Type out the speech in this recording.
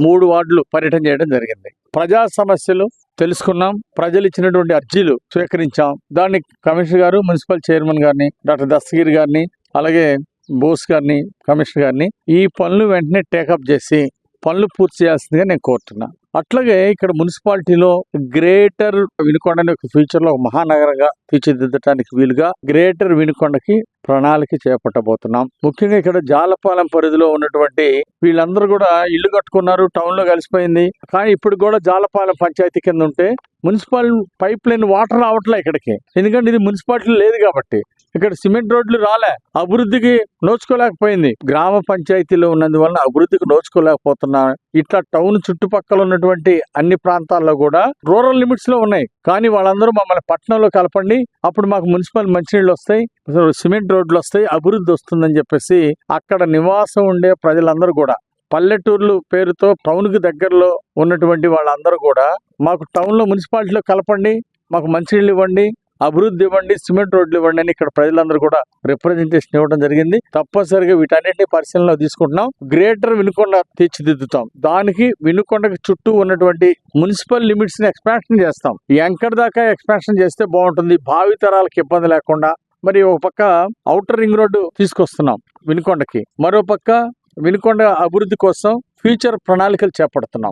మూడు వార్డులు పర్యటన చేయడం జరిగింది. ప్రజా సమస్యలు తెలుసుకున్నాం. ప్రజలు ఇచ్చినటువంటి అర్జీలు స్వీకరించాం. దాన్ని కమిషనర్ గారు మున్సిపల్ చైర్మన్ గారిని డాక్టర్ దస్తగిరి గారిని అలాగే బోస్ గారిని కమిషనర్ గారిని ఈ పనులు వెంటనే టేకప్ చేసి పనులు పూర్తి చేయాల్సిందిగా నేను కోరుతున్నా. అట్లాగే ఇక్కడ మున్సిపాలిటీలో గ్రేటర్ వినుకొండని ఒక ఫ్యూచర్లో ఒక మహానగరంగా తీర్చిదిద్దడానికి వీలుగా గ్రేటర్ వినుకొండకి ప్రణాళిక చేపట్టబోతున్నాం. ముఖ్యంగా ఇక్కడ జాలపాలెం పరిధిలో ఉన్నటువంటి వీళ్ళందరూ కూడా ఇల్లు కట్టుకున్నారు టౌన్లో కలిసిపోయింది. కానీ ఇప్పుడు కూడా జాలపాలెం పంచాయతీ కింద ఉంటే మున్సిపల్ పైప్ లైన్ వాటర్ రావట్లే ఇక్కడికి. ఎందుకంటే ఇది మున్సిపాలిటీ లేదు కాబట్టి. ఇక్కడ సిమెంట్ రోడ్లు రాలే అభివృద్ధికి నోచుకోలేకపోయింది. గ్రామ పంచాయతీలో ఉన్నందువల్ల అభివృద్ధికి నోచుకోలేకపోతున్నా ఇట్లా టౌన్ చుట్టుపక్కల ఉన్నటువంటి అన్ని ప్రాంతాల్లో కూడా రూరల్ లిమిట్స్లో ఉన్నాయి. కానీ వాళ్ళందరూ మమ్మల్ని పట్టణంలో కలపండి. అప్పుడు మాకు మున్సిపల్ మంచినీళ్ళు వస్తాయి. సిమెంట్ రోడ్లు వస్తాయి అభివృద్ధి వస్తుందని చెప్పేసి అక్కడ నివాసం ఉండే ప్రజలందరూ కూడా పల్లెటూర్లు పేరుతో టౌన్కి దగ్గరలో ఉన్నటువంటి వాళ్ళందరూ కూడా మాకు టౌన్లో మున్సిపాలిటీలో కలపండి మాకు మంచినీళ్ళు ఇవ్వండి అభివృద్ధి ఇవ్వండి సిమెంట్ రోడ్లు ఇవ్వండి అని ఇక్కడ ప్రజలందరూ కూడా రిప్రజెంటేషన్ ఇవ్వడం జరిగింది. తప్పనిసరిగా వీటన్నిటిని పరిశీలనలో తీసుకుంటున్నాం. గ్రేటర్ వినుకొండ తీర్చిదిద్దుతాం. దానికి వినుకొండకి చుట్టూ ఉన్నటువంటి మున్సిపల్ లిమిట్స్ని ఎక్స్పాన్షన్ చేస్తాం. ఎంకర్ దాకా ఎక్స్పాన్షన్ చేస్తే బాగుంటుంది. భావితరాలకు ఇబ్బంది లేకుండా మరి ఒక పక్క అవుటర్ రింగ్ రోడ్డు తీసుకొస్తున్నాం వినుకొండకి. మరో పక్క వినుకొండ అభివృద్ధి కోసం ఫ్యూచర్ ప్రణాళికలు చేపడుతున్నాం.